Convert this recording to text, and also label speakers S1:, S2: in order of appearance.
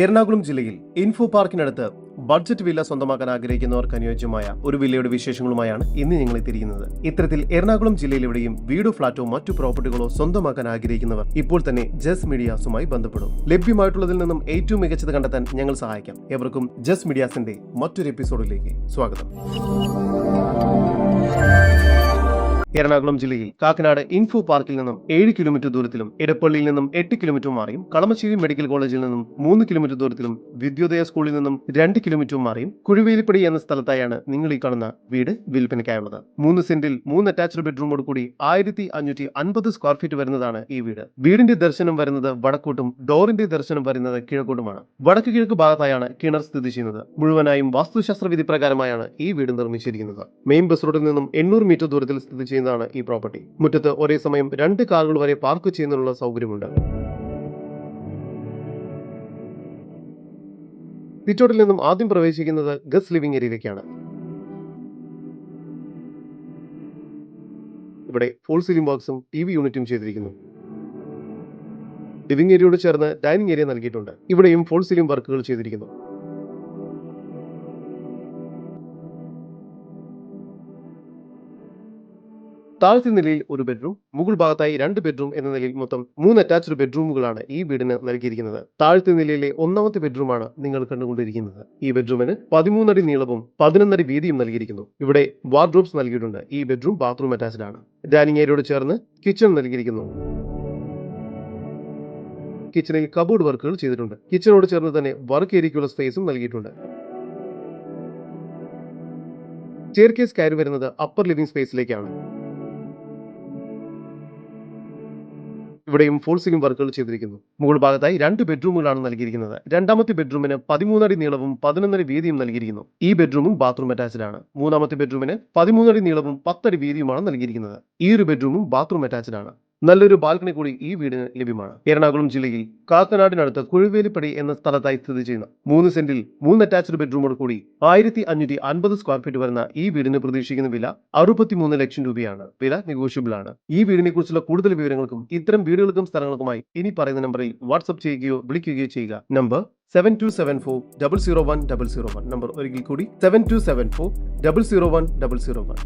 S1: എറണാകുളം ജില്ലയിൽ info പാർക്കിനടുത്ത് budget villa സ്വന്തമാക്കാൻ ആഗ്രഹിക്കുന്നവർക്ക് അനുയോജ്യമായ ഒരു വില്ലയുടെ വിശേഷങ്ങളുമായാണ് ഇന്ന് ഞങ്ങൾ എത്തിയിരിക്കുന്നത്. ഇത്തരത്തിൽ എറണാകുളം ജില്ലയിൽ എവിടെയും വീടോ ഫ്ളാറ്റോ മറ്റു പ്രോപ്പർട്ടികളോ സ്വന്തമാക്കാൻ ആഗ്രഹിക്കുന്നവർ ഇപ്പോൾ തന്നെ ജസ് മീഡിയാസുമായി ബന്ധപ്പെടും. ലഭ്യമായിട്ടുള്ളതിൽ നിന്നും ഏറ്റവും മികച്ചത് കണ്ടെത്താൻ ഞങ്ങൾ സഹായിക്കാം. എവർക്കും ജസ് മീഡിയാസിന്റെ മറ്റൊരു എപ്പിസോഡിലേക്ക് സ്വാഗതം. എറണാകുളം ജില്ലയിൽ കാക്കനാട് ഇൻഫോ പാർക്കിൽ നിന്നും ഏഴ് കിലോമീറ്റർ ദൂരത്തിലും ഇടപ്പള്ളിയിൽ നിന്നും എട്ട് കിലോമീറ്റർ മാറിയും കളമശ്ശേരി മെഡിക്കൽ കോളേജിൽ നിന്നും മൂന്ന് കിലോമീറ്റർ ദൂരത്തിലും വിദ്യോദയ സ്കൂളിൽ നിന്നും രണ്ട് കിലോമീറ്റർ മാറിയും കുഴുവേലിപ്പടി എന്ന സ്ഥലത്തായാണ് നിങ്ങൾ ഈ കാണുന്ന വീട് വിൽപ്പനയ്ക്കായുള്ളത്. മൂന്ന് സെന്റിൽ മൂന്ന് അറ്റാച്ച്ഡ് ബെഡ്റൂമോട് കൂടി ആയിരത്തി അഞ്ഞൂറ്റി അൻപത് സ്ക്വയർ ഫീറ്റ് വരുന്നതാണ് ഈ വീട്. വീടിന്റെ ദർശനം വരുന്നത് വടക്കോട്ടും ഡോറിന്റെ ദർശനം വരുന്നത് കിഴക്കോട്ടുമാണ്. വടക്ക് കിഴക്ക് ഭാഗത്തായാണ് കിണർ സ്ഥിതി ചെയ്യുന്നത്. മുഴുവനായും വാസ്തുശാസ്ത്ര വിധി പ്രകാരമായാണ് ഈ വീട് നിർമ്മിച്ചിരിക്കുന്നത്. മെയിൻ ബസ് റോഡിൽ നിന്നും എണ്ണൂറ് മീറ്റർ ദൂരത്തിൽ സ്ഥിതി ചെയ്യുന്നതാണ് ഈ പ്രോപ്പർട്ടി. മുറ്റത്ത് ഒരേ സമയം രണ്ട് കാറുകൾ വരെ പാർക്ക് ചെയ്യുന്നതിനുള്ള സൗകര്യമുണ്ട്. സിറ്റോട്ടിൽ നിന്നും ആദ്യം പ്രവേശിക്കുന്നത് ഗസ് ലിവിംഗ് ഏരിയയിലേക്കാണ്. ഇവിടെ ഫുൾ സീലിംഗ് ബോക്സും ടി വി യൂണിറ്റും ചെയ്തിരിക്കുന്നു. ലിവിംഗ് ഏരിയയോട് ചേർന്ന് ഡൈനിങ് ഏരിയ നൽകിയിട്ടുണ്ട്. ഇവിടെയും ഫുൾ സീലിംഗ് വർക്കുകൾ ചെയ്തിരിക്കുന്നു. താഴത്തെ നിലയിൽ ഒരു ബെഡ്റൂം മുകൾ ഭാഗത്തായി രണ്ട് ബെഡ്റൂം എന്ന നിലയിൽ മൊത്തം മൂന്ന് അറ്റാച്ച്ഡ് ബെഡ്റൂമുകളാണ് ഈ വീടിന് നൽകിയിരിക്കുന്നത്. താഴത്തെ നിലയിലെ ഒന്നാമത്തെ ബെഡ്റൂമാണ് നിങ്ങൾ കണ്ടുകൊണ്ടിരിക്കുന്നത്. ഈ ബെഡ്റൂമിന് പതിമൂന്നടി നീളവും പതിനൊന്നടി വീതിയും നൽകിയിരിക്കുന്നു. ഇവിടെ വാർഡ്രോബ്സ് നൽകിയിട്ടുണ്ട്. ഈ ബെഡ്റൂം ബാത്റൂം അറ്റാച്ച്ഡ് ആണ്. ഡൈനിങ് ഏരിയയോട് ചേർന്ന് കിച്ചൺ നൽകിയിരിക്കുന്നു. കിച്ചണിൽ കബോർഡ് വർക്കുകൾ ചെയ്തിട്ടുണ്ട്. കിച്ചണോട് ചേർന്ന് തന്നെ വർക്ക് ഏരിയയ്ക്കുള്ള സ്പേസും നൽകിയിട്ടുണ്ട്. ചെയർ കേസ് കയറി വരുന്നത് അപ്പർ ലിവിംഗ് സ്പേസിലേക്കാണ് ഇവിടെയും ഫോൾ സീലിംഗ് വർക്കുകൾ ചെയ്തിരിക്കുന്നു. മുകൾ ഭാഗത്തായി രണ്ട് ബെഡ്റൂമുകളാണ് നൽകിയിരിക്കുന്നത്. രണ്ടാമത്തെ ബെഡ്റൂമിന് പതിമൂന്നടി നീളവും പതിനൊന്നടി വീതിയും നൽകിയിരിക്കുന്നു. ഈ ബെഡ്റൂമും ബാത്റൂം അറ്റാച്ച്ഡ് ആണ്. മൂന്നാമത്തെ ബെഡ്റൂമിന് പതിമൂന്നടി നീളവും പത്തടി വീതിയുമാണ് നൽകിയിരിക്കുന്നത്. ഈ ഒരു ബെഡ്റൂമും ബാത്റൂം അറ്റാച്ച്ഡ് ആണ്. നല്ലൊരു ബാൽക്കണി കൂടി ഈ വീടിന് ലഭ്യമാണ്. എറണാകുളം ജില്ലയിൽ കാക്കനാടിനടുത്ത് കുഴുവേലിപ്പടി എന്ന സ്ഥലത്തായി സ്ഥിതി ചെയ്യുന്ന മൂന്ന് സെന്റിൽ മൂന്ന് അറ്റാച്ച്ഡ് ബെഡ്റൂമോട് കൂടി ആയിരത്തി അഞ്ഞൂറ്റി അൻപത് സ്ക്വയർ ഫീറ്റ് വരുന്ന ഈ വീടിന് പ്രതീക്ഷിക്കുന്ന വില അറുപത്തിമൂന്ന് ലക്ഷം രൂപയാണ്. വില നെഗോഷ്യബിൾ ആണ്. ഈ വീടിനെ കുറിച്ചുള്ള കൂടുതൽ വിവരങ്ങൾക്കും ഇത്തരം വീടുകൾക്കും സ്ഥലങ്ങൾക്കുമായി ഇനി പറയുന്ന നമ്പറിൽ വാട്സ്ആപ്പ് ചെയ്യുകയോ വിളിക്കുകയോ ചെയ്യുക. Number seven two seven four double zero one double zero one number ഒരിക്കൽ കൂടി seven two seven four double zero one double zero one